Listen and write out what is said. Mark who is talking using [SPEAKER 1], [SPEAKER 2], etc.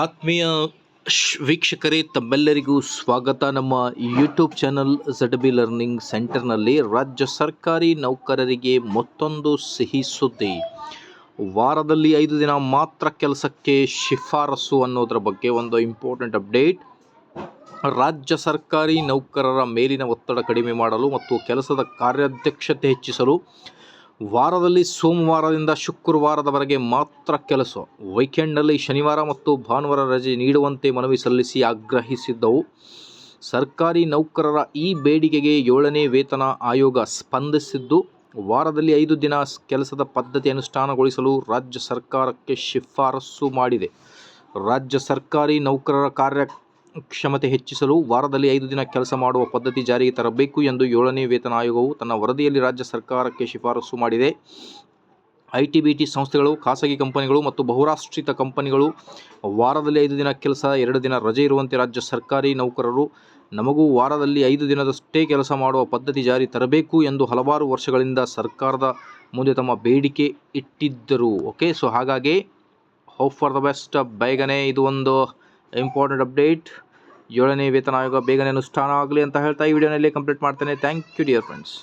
[SPEAKER 1] ಆತ್ಮೀಯ ವೀಕ್ಷಕರೇ, ತಮ್ಮೆಲ್ಲರಿಗೂ ಸ್ವಾಗತ. ನಮ್ಮ YouTube channel Z B learning ಸೆಂಟರ್ನಲ್ಲಿ ರಾಜ್ಯ ಸರ್ಕಾರಿ ನೌಕರರಿಗೆ ಮತ್ತೊಂದು ಸಿಹಿ ಸುದ್ದಿ. ವಾರದಲ್ಲಿ ಐದು ದಿನ ಮಾತ್ರ ಕೆಲಸಕ್ಕೆ ಶಿಫಾರಸು ಅನ್ನೋದರ ಬಗ್ಗೆ ಒಂದು ಇಂಪಾರ್ಟೆಂಟ್ ಅಪ್ಡೇಟ್ ರಾಜ್ಯ ಸರ್ಕಾರಿ ನೌಕರರ ಮೇಲಿನ ಒತ್ತಡ ಕಡಿಮೆ ಮಾಡಲು ಮತ್ತು ಕೆಲಸದ ಕಾರ್ಯಾಧ್ಯಕ್ಷತೆ ಹೆಚ್ಚಿಸಲು ವಾರದಲ್ಲಿ ಸೋಮವಾರದಿಂದ ಶುಕ್ರವಾರದವರೆಗೆ ಮಾತ್ರ ಕೆಲಸ. ವೀಕೆಂಡ್ನಲ್ಲಿ ಶನಿವಾರ ಮತ್ತು ಭಾನುವಾರ ರಜೆ ನೀಡುವಂತೆ ಮನವಿ ಸಲ್ಲಿಸಿ ಆಗ್ರಹಿಸಿದ್ದವು. ಸರ್ಕಾರಿ ನೌಕರರ ಈ ಬೇಡಿಕೆಗೆ ಏಳನೇ ವೇತನ ಆಯೋಗ ಸ್ಪಂದಿಸಿದ್ದು, ವಾರದಲ್ಲಿ ಐದು ದಿನ ಕೆಲಸದ ಪದ್ಧತಿ ಅನುಷ್ಠಾನಗೊಳಿಸಲು ರಾಜ್ಯ ಸರ್ಕಾರಕ್ಕೆ ಶಿಫಾರಸು ಮಾಡಿದೆ. ರಾಜ್ಯ ಸರ್ಕಾರಿ ನೌಕರರ ಕಾರ್ಯಕ್ಷಮತೆ ಹೆಚ್ಚಿಸಲು ವಾರದಲ್ಲಿ ಐದು ದಿನ ಕೆಲಸ ಮಾಡುವ ಪದ್ಧತಿ ಜಾರಿಗೆ ತರಬೇಕು ಎಂದು ಏಳನೇ ವೇತನ ಆಯೋಗವು ತನ್ನ ವರದಿಯಲ್ಲಿ ರಾಜ್ಯ ಸರ್ಕಾರಕ್ಕೆ ಶಿಫಾರಸು ಮಾಡಿದೆ. ಐಟಿಬಿಟಿ ಸಂಸ್ಥೆಗಳು, ಖಾಸಗಿ ಕಂಪನಿಗಳು ಮತ್ತು ಬಹುರಾಷ್ಟ್ರೀಯ ಕಂಪನಿಗಳು ವಾರದಲ್ಲಿ ಐದು ದಿನ ಕೆಲಸ, ಎರಡು ದಿನ ರಜೆ ಇರುವಂತೆ ರಾಜ್ಯ ಸರ್ಕಾರಿ ನೌಕರರು ನಮಗೂ ವಾರದಲ್ಲಿ ಐದು ದಿನದಷ್ಟೇ ಕೆಲಸ ಮಾಡುವ ಪದ್ಧತಿ ಜಾರಿ ತರಬೇಕು ಎಂದು ಹಲವಾರು ವರ್ಷಗಳಿಂದ ಸರ್ಕಾರದ ಮುಂದೆ ತಮ್ಮ ಬೇಡಿಕೆ ಇಟ್ಟಿದ್ದರು. ಓಕೆ, ಸೊ ಹಾಗಾಗಿ ಹೋಪ್ ಫಾರ್ ದ ಬೆಸ್ಟ್ ಬೇಗನೆ, ಇದು ಒಂದು ಇಂಪಾರ್ಟೆಂಟ್ ಅಪ್ಡೇಟ್ ಏಳನೇ ವೇತನ ಆಯೋಗ ಬೇಗನೆ ಅನುಷ್ಠಾನ ಆಗಲಿ ಅಂತ ಹೇಳ್ತಾ ಈ ವಿಡಿಯೋನಲ್ಲಿ ಕಂಪ್ಲೀಟ್ ಮಾಡ್ತೇನೆ. Thank you dear friends